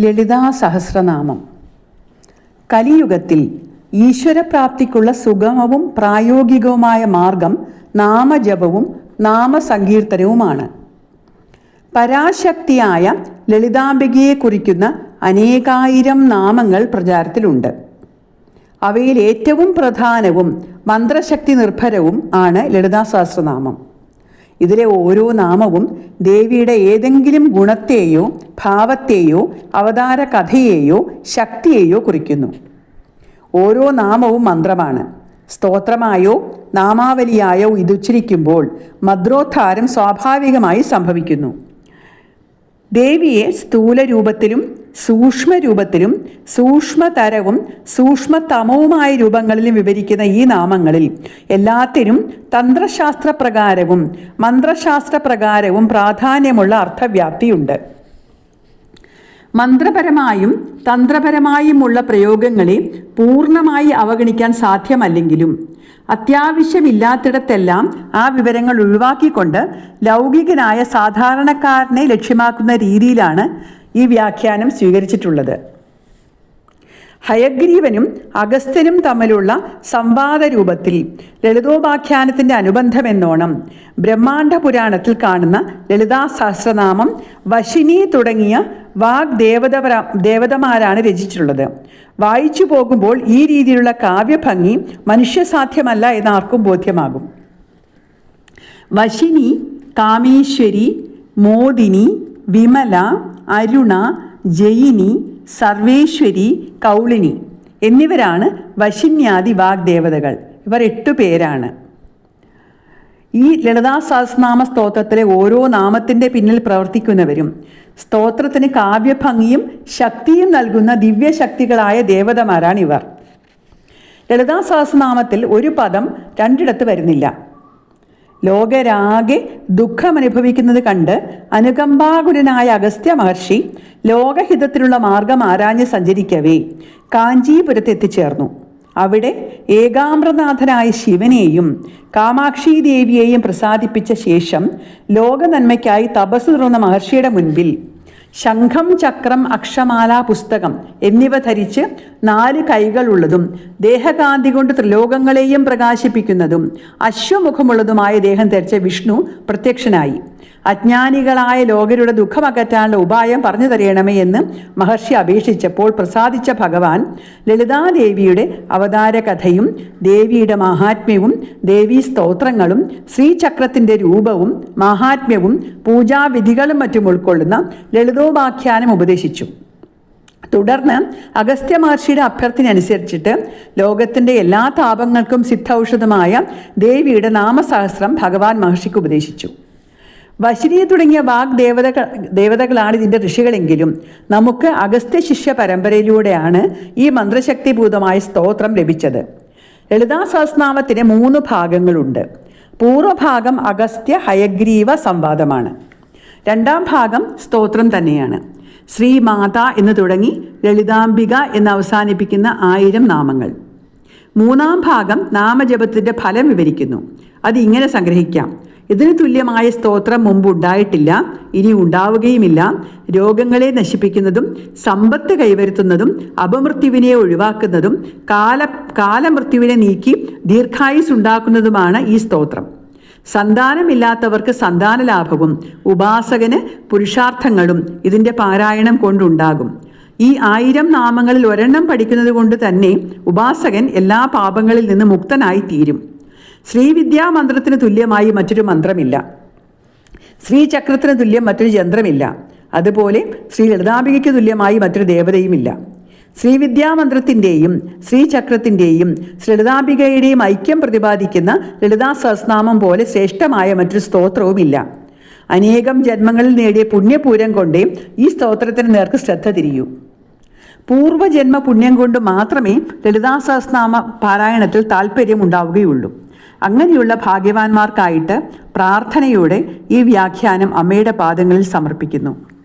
ലളിതാ സഹസ്രനാമം കലിയുഗത്തിൽ ഈശ്വരപ്രാപ്തിക്കുള്ള സുഗമവും പ്രായോഗികവുമായ മാർഗം നാമജപവും നാമസങ്കീർത്തനവുമാണ്. പരാശക്തിയായ ലളിതാംബികയെ കുറിക്കുന്ന അനേകായിരം നാമങ്ങൾ പ്രചാരത്തിലുണ്ട്. അവയിൽ ഏറ്റവും പ്രധാനവും മന്ത്രശക്തി നിർഭരവും ആണ് ലളിതാ സഹസ്രനാമം ഇതിലെ ഓരോ നാമവും ദേവിയുടെ ഏതെങ്കിലും ഗുണത്തെയോ ഭാവത്തെയോ അവതാര കഥയെയോ ശക്തിയെയോ കുറിക്കുന്നു. ഓരോ നാമവും മന്ത്രമാണ്. സ്തോത്രമായോ നാമാവലിയായോ ഇതുച്ചരിക്കുമ്പോൾ മദ്രോദ്ധാരം സ്വാഭാവികമായി സംഭവിക്കുന്നു. ദേവിയെ സ്ഥൂല രൂപത്തിലും സൂക്ഷ്മ രൂപത്തിലും സൂക്ഷ്മതരവും സൂക്ഷ്മതമവുമായ രൂപങ്ങളിലും വിവരിക്കുന്ന ഈ നാമങ്ങളിൽ എല്ലാത്തിനും തന്ത്രശാസ്ത്രപ്രകാരവും മന്ത്രശാസ്ത്രപ്രകാരവും പ്രാധാന്യമുള്ള അർത്ഥവ്യാപ്തിയുണ്ട്. മന്ത്രപരമായും തന്ത്രപരമായുമുള്ള പ്രയോഗങ്ങളെ പൂർണമായി അവഗണിക്കാൻ സാധ്യമല്ലെങ്കിലും അത്യാവശ്യമില്ലാത്തിടത്തെല്ലാം ആ വിവരങ്ങൾ ഒഴിവാക്കിക്കൊണ്ട് ലൗകികനായ സാധാരണക്കാരനെ ലക്ഷ്യമാക്കുന്ന രീതിയിലാണ് ഈ വ്യാഖ്യാനം സ്വീകരിച്ചിട്ടുള്ളത്. ഹയഗ്രീവനും അഗസ്ത്യനും തമ്മിലുള്ള സംവാദ രൂപത്തിൽ ലളിതോപാഖ്യാനത്തിന്റെ അനുബന്ധമെന്നോണം ബ്രഹ്മാണ്ഡ പുരാണത്തിൽ കാണുന്ന ലളിതാ സഹസ്രനാമം വശിനി തുടങ്ങിയ വാഗ് ദേവത ദേവതമാരാണ് രചിച്ചിട്ടുള്ളത്. വായിച്ചു പോകുമ്പോൾ ഈ രീതിയിലുള്ള കാവ്യഭംഗി മനുഷ്യസാധ്യമല്ല എന്ന് ആർക്കും ബോധ്യമാകും. വശിനി കാമേശ്വരി മോദിനി വിമല അരുണ ജയിനി സർവേശ്വരി കൗളിനി എന്നിവരാണ് വശിന്യാദി വാഗ്ദേവതകൾ. ഇവർ എട്ടു പേരാണ്. ഈ ലളിതാ സഹസ്രനാമ സ്തോത്രത്തിലെ ഓരോ നാമത്തിന്റെ പിന്നിൽ പ്രവർത്തിക്കുന്നവരും സ്തോത്രത്തിന് കാവ്യഭംഗിയും ശക്തിയും നൽകുന്ന ദിവ്യശക്തികളായ ദേവതമാരാണ് ഇവർ ലളിതാ സഹസ്രനാമത്തിൽ ഒരു പദം രണ്ടിടത്ത് വരുന്നില്ല. ലോകരാകെ ദുഃഖമനുഭവിക്കുന്നത് കണ്ട് അനുകമ്പാകുലനായ അഗസ്ത്യ മഹർഷി ലോകഹിതത്തിനുള്ള മാർഗം ആരാഞ്ഞ് സഞ്ചരിക്കവേ കാഞ്ചീപുരത്ത് എത്തിച്ചേർന്നു. അവിടെ ഏകാമ്രനാഥനായ ശിവനെയും കാമാക്ഷി ദേവിയെയും പ്രസാദിപ്പിച്ച ശേഷം ലോകനന്മയ്ക്കായി തപസ് തുറന്ന മഹർഷിയുടെ മുൻപിൽ ശംഖം ചക്രം അക്ഷമാല പുസ്തകം എന്നിവ ധരിച്ച് നാല് കൈകളുള്ളതും ദേഹകാന്തി കൊണ്ട് ത്രിലോകങ്ങളെയും പ്രകാശിപ്പിക്കുന്നതും അശ്വമുഖമുള്ളതുമായ ദേഹം ധരിച്ച വിഷ്ണു പ്രത്യക്ഷനായി. അജ്ഞാനികളായ ലോകരുടെ ദുഃഖമകറ്റാനുള്ള ഉപായം പറഞ്ഞു തരയണമേ എന്ന് മഹർഷി അപേക്ഷിച്ചപ്പോൾ പ്രസാദിച്ച ഭഗവാൻ ലളിതാദേവിയുടെ അവതാര കഥയും ദേവിയുടെ മഹാത്മ്യവും ദേവീ സ്തോത്രങ്ങളും ശ്രീചക്രത്തിന്റെ രൂപവും മഹാത്മ്യവും പൂജാവിധികളും മറ്റും ഉൾക്കൊള്ളുന്ന ലളിതോപാഖ്യാനം ഉപദേശിച്ചു. തുടർന്ന് അഗസ്ത്യ മഹർഷിയുടെ അഭ്യർത്ഥന അനുസരിച്ചിട്ട് ലോകത്തിന്റെ എല്ലാ താപങ്ങൾക്കും സിദ്ധൌഷധമായ ദേവിയുടെ നാമസഹസ്രം ഭഗവാൻ മഹർഷിക്ക് ഉപദേശിച്ചു. വശിനി തുടങ്ങിയ വാഗ് ദേവതകൾ ദേവതകളാണ് ഇതിന്റെ ഋഷികളെങ്കിലും നമുക്ക് അഗസ്ത്യ ശിഷ്യ പരമ്പരയിലൂടെയാണ് ഈ മന്ത്രശക്തിഭൂതമായ സ്തോത്രം ലഭിച്ചത്. ലളിതാ സഹസ്നാമത്തിന് മൂന്ന് ഭാഗങ്ങളുണ്ട്. പൂർവഭാഗം അഗസ്ത്യ ഹയഗ്രീവ സംവാദമാണ്. രണ്ടാം ഭാഗം സ്തോത്രം തന്നെയാണ്. ശ്രീമാത എന്ന് തുടങ്ങി ലളിതാംബിക എന്ന് അവസാനിപ്പിക്കുന്ന ആയിരം നാമങ്ങൾ. മൂന്നാം ഭാഗം നാമജപത്തിന്റെ ഫലം വിവരിക്കുന്നു. അത് ഇങ്ങനെ സംഗ്രഹിക്കാം. ഇതിന് തുല്യമായ സ്തോത്രം മുമ്പ് ഉണ്ടായിട്ടില്ല ഇനി ഉണ്ടാവുകയുമില്ല. രോഗങ്ങളെ നശിപ്പിക്കുന്നതും സമ്പത്ത് കൈവരുത്തുന്നതും അപമൃത്യുവിനെ ഒഴിവാക്കുന്നതും കാല കാലമൃത്യുവിനെ നീക്കി ദീർഘായുസ് ഉണ്ടാക്കുന്നതുമാണ് ഈ സ്തോത്രം. സന്താനമില്ലാത്തവർക്ക് സന്താന ലാഭവും ഉപാസകന് പുരുഷാർത്ഥങ്ങളും ഇതിന്റെ പാരായണം കൊണ്ടുണ്ടാകും. ഈ ആയിരം നാമങ്ങളിൽ ഒരെണ്ണം പഠിക്കുന്നത് കൊണ്ട് തന്നെ ഉപാസകൻ എല്ലാ പാപങ്ങളിൽ നിന്ന് മുക്തനായി തീരും ശ്രീവിദ്യാമന്ത്രത്തിന് തുല്യമായി മറ്റൊരു മന്ത്രമില്ല. ശ്രീചക്രത്തിന് തുല്യം മറ്റൊരു യന്ത്രമില്ല അതുപോലെ ശ്രീ ലളിതാംബികയ്ക്ക് തുല്യമായി മറ്റൊരു ദേവതയുമില്ല. ശ്രീവിദ്യാമന്ത്രത്തിന്റെയും ശ്രീചക്രത്തിന്റെയും ലളിതാംബികയുടെയും ഐക്യം പ്രതിപാദിക്കുന്ന ലളിതാ സഹസ്നാമം പോലെ ശ്രേഷ്ഠമായ മറ്റൊരു സ്തോത്രവുമില്ല. അനേകം ജന്മങ്ങളിൽ നേടിയ പുണ്യപൂരം കൊണ്ടേ ഈ സ്തോത്രത്തിന് നേർക്ക് ശ്രദ്ധ തിരിയൂ. പൂർവജന്മ പുണ്യം കൊണ്ട് മാത്രമേ ലളിതാ സഹസ്നാമ പാരായണത്തിൽ താല്പര്യം ഉണ്ടാവുകയുള്ളൂ അങ്ങനെയുള്ള ഭാഗ്യവാന്മാർക്കായിട്ട് പ്രാർത്ഥനയോടെ ഈ വ്യാഖ്യാനം അമ്മയുടെ പാദങ്ങളിൽ സമർപ്പിക്കുന്നു.